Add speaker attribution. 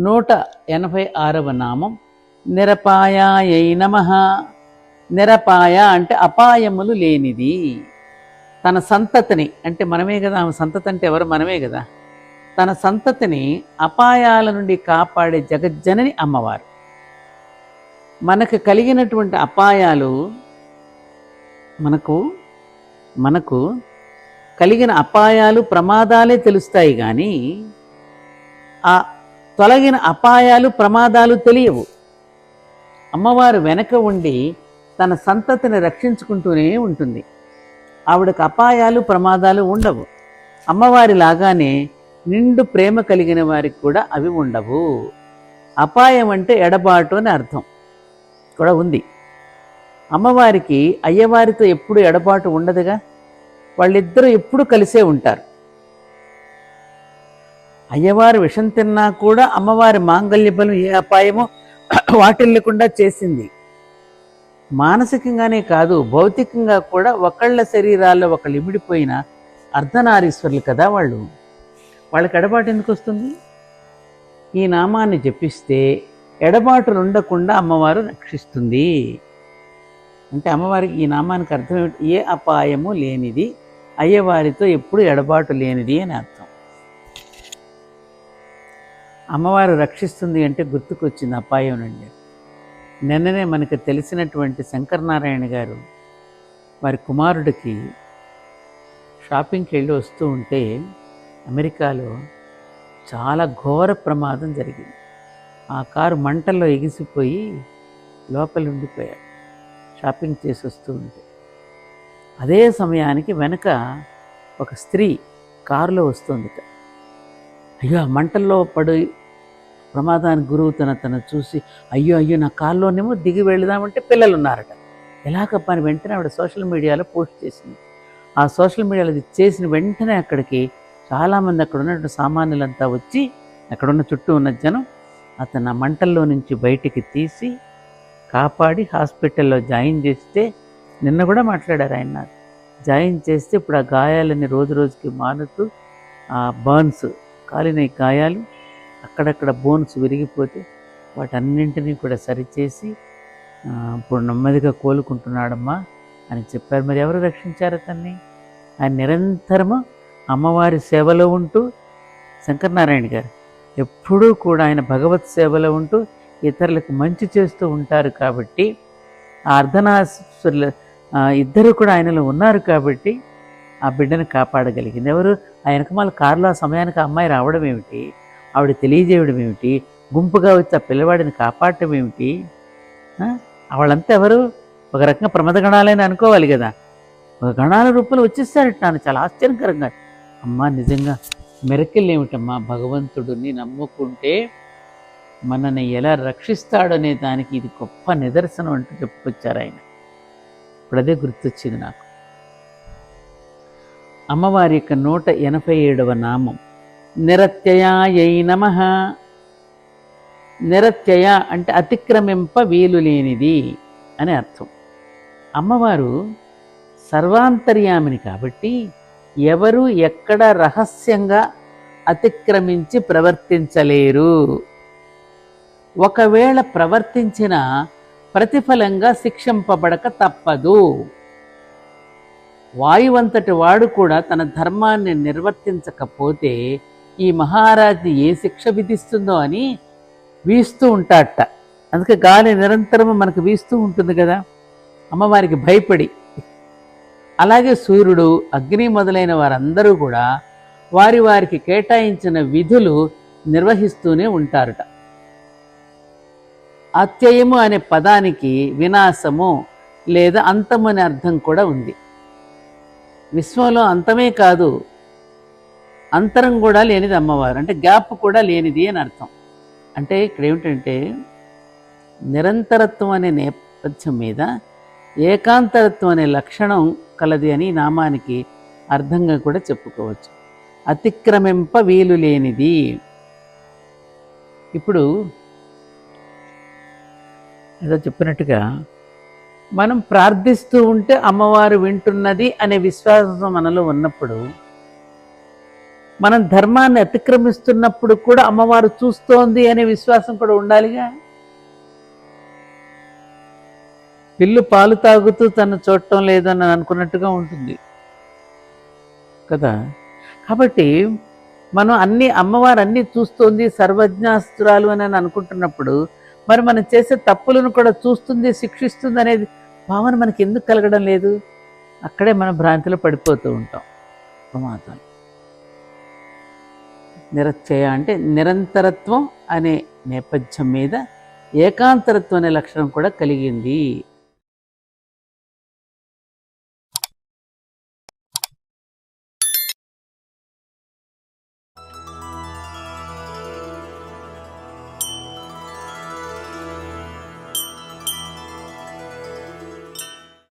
Speaker 1: నూట ఎనభై ఆరవ నామం. నిరపాయాయై నమ. నిరపాయ అంటే అపాయములు లేనిది. తన సంతతిని అంటే మనమే కదా ఆమె సంతతి అంటే ఎవరు? మనమే కదా. తన సంతతిని అపాయాల నుండి కాపాడే జగజ్జనని అమ్మవారు. మనకు కలిగినటువంటి అపాయాలు మనకు మనకు కలిగిన అపాయాలు ప్రమాదాలే తెలుస్తాయి కానీ ఆ తొలగిన అపాయాలు ప్రమాదాలు తెలియవు. అమ్మవారు వెనక ఉండి తన సంతతిని రక్షించుకుంటూనే ఉంటుంది. ఆవిడకు అపాయాలు ప్రమాదాలు ఉండవు. అమ్మవారి లాగానే నిండు ప్రేమ కలిగిన వారికి కూడా అవి ఉండవు. అపాయం అంటే ఎడబాటు అని అర్థం కూడా ఉంది. అమ్మవారికి అయ్యవారితో ఎప్పుడు ఎడబాటు ఉండదుగా? వాళ్ళిద్దరూ ఎప్పుడు కలిసే ఉంటారు. అయ్యవారు విషం తిన్నా కూడా అమ్మవారి మాంగల్య బలం ఏ అపాయమో వాటిల్లకుండా చేసింది. మానసికంగానే కాదు భౌతికంగా కూడా ఒకళ్ళ శరీరాల్లో ఒకళ్ళు ఇమిడిపోయిన అర్ధనారీశ్వరులు కదా వాళ్ళు. వాళ్ళకి ఎడబాటు ఎందుకు వస్తుంది? ఈ నామాన్ని జపిస్తే ఎడబాటు ఉండకుండా అమ్మవారు రక్షిస్తుంది. అంటే అమ్మవారికి ఈ నామానికి అర్థం ఏమిటి? ఏ అపాయము లేనిది అయ్యవారితో ఎప్పుడు ఎడబాటు లేనిది అని అర్థం. అమ్మవారు రక్షిస్తుంది అంటే గుర్తుకొచ్చింది అపాయం నుండి నిన్ననే మనకు తెలిసినటువంటి శంకరనారాయణ గారు వారి కుమారుడికి షాపింగ్కి వెళ్ళి వస్తూ ఉంటే అమెరికాలో చాలా ఘోర ప్రమాదం జరిగింది. ఆ కారు మంటల్లో ఎగిసిపోయి లోపల ఉండిపోయాడు. షాపింగ్ చేసి వస్తూ ఉంటే. అదే సమయానికి వెనక ఒక స్త్రీ కారులో వస్తుందిట. అయ్యో మంటల్లో పడి ప్రమాదానికి గురవుతున్న తను చూసి అయ్యో అయ్యో నా కారులోనేమో దిగి వెళదామంటే పిల్లలు ఉన్నారట ఎలాగ పని వెంటనే ఆవిడ సోషల్ మీడియాలో పోస్ట్ చేసింది. ఆ సోషల్ మీడియాలో ఇది చేసిన వెంటనే అక్కడికి చాలామంది అక్కడ ఉన్నటువంటి సామాన్యులంతా వచ్చి అక్కడ ఉన్న చుట్టూ ఉన్న జనం అతను ఆ మంటల్లో నుంచి బయటికి తీసి కాపాడి హాస్పిటల్లో జాయిన్ చేస్తే నిన్న కూడా మాట్లాడారు ఆయన నాకు జాయిన్ చేస్తే ఇప్పుడు ఆ గాయాలని రోజు రోజుకి మానుతూ ఆ బర్న్స్ కాలిన గాయాలు అక్కడక్కడ బోన్స్ విరిగిపోతే వాటన్నింటినీ కూడా సరిచేసి ఇప్పుడు నెమ్మదిగా కోలుకుంటున్నాడమ్మా అని చెప్పారు. మరి ఎవరు రక్షించారు అతన్ని? ఆయన నిరంతరము అమ్మవారి సేవలో ఉంటూ శంకరనారాయణ గారు ఎప్పుడూ కూడా ఆయన భగవత్ సేవలో ఉంటూ ఇతరులకు మంచి చేస్తూ ఉంటారు కాబట్టి ఆ అర్ధనాశ్వరుల ఇద్దరు కూడా ఆయనలో ఉన్నారు కాబట్టి ఆ బిడ్డను కాపాడగలిగింది. ఎవరు? ఆయనకు మళ్ళీ కారులో ఆ సమయానికి ఆ అమ్మాయి రావడం ఏమిటి? ఆవిడ తెలియజేయడం ఏమిటి? గుంపుగా వచ్చి ఆ పిల్లవాడిని కాపాడటం ఏమిటి? వాళ్ళంతా ఎవరు? ఒక రకంగా ప్రమద గణాలని అనుకోవాలి కదా. ఒక గణాల రూపంలో వచ్చేస్తారట నాన్న. చాలా ఆశ్చర్యకరంగా. అమ్మా నిజంగా మెరకెల్ ఏమిటమ్మా భగవంతుడిని నమ్ముకుంటే మనని ఎలా రక్షిస్తాడనే దానికి ఇది గొప్ప నిదర్శనం అంటూ చెప్పుకొచ్చారు ఆయన. ఇప్పుడు అదే గుర్తొచ్చింది నాకు. అమ్మవారి యొక్క నూట ఎనభై ఏడవ నామం. నిరత్యయాయై నమ. నిరత్యయ అంటే అతిక్రమింప వీలు లేనిది అని అర్థం. అమ్మవారు సర్వాంతర్యామిని కాబట్టి ఎవరు ఎక్కడ రహస్యంగా అతిక్రమించి ప్రవర్తించలేరు. ఒకవేళ ప్రవర్తించిన ప్రతిఫలంగా శిక్షింపబడక తప్పదు. వాయువంతటి వాడు కూడా తన ధర్మాన్ని నిర్వర్తించకపోతే ఈ మహారాజ్ని ఏ శిక్ష విధిస్తుందో అని వీస్తూ ఉంటాడట. అందుకే గాలి నిరంతరము మనకు వీస్తూ ఉంటుంది కదా. అమ్మవారికి భయపడి. అలాగే సూర్యుడు అగ్ని మొదలైన వారందరూ కూడా వారి వారికి కేటాయించిన విధులు నిర్వహిస్తూనే ఉంటారట. అత్యయము అనే పదానికి వినాశము లేదా అంతము అనే అర్థం కూడా ఉంది. విశ్వంలో అంతమే కాదు అంతరం కూడా లేనిది అమ్మవారు. అంటే గ్యాప్ కూడా లేనిది అని అర్థం. అంటే ఇక్కడ ఏమిటంటే నిరంతరత్వం అనే నేపథ్యం మీద ఏకాంతరత్వం అనే లక్షణం కలది అని నామానికి అర్థంగా కూడా చెప్పుకోవచ్చు. అతిక్రమింప వీలు లేనిది. ఇప్పుడు ఏదో చెప్పినట్టుగా మనం ప్రార్థిస్తూ ఉంటే అమ్మవారు వింటున్నది అనే విశ్వాసం మనలో ఉన్నప్పుడు మనం ధర్మాన్ని అతిక్రమిస్తున్నప్పుడు కూడా అమ్మవారు చూస్తోంది అనే విశ్వాసం కూడా ఉండాలిగా? పిల్లు పాలు తాగుతూ తను చూడటం లేదని అనుకున్నట్టుగా ఉంటుంది. కదా? కాబట్టి మనం అన్ని అమ్మవారు అన్ని చూస్తోంది సర్వజ్ఞాస్త్రాలు అని అని అనుకుంటున్నప్పుడు మరి మనం చేసే తప్పులను కూడా చూస్తుంది శిక్షిస్తుంది అనేది భావన మనకి ఎందుకు కలగడం లేదు? అక్కడే మనం భ్రాంతిలో పడిపోతూ ఉంటాం. ప్రమాదం. నిరచ్చయ అంటే నిరంతరత్వం అనే నేపథ్యం మీద ఏకాంతరత్వం అనే లక్షణం కూడా కలిగింది.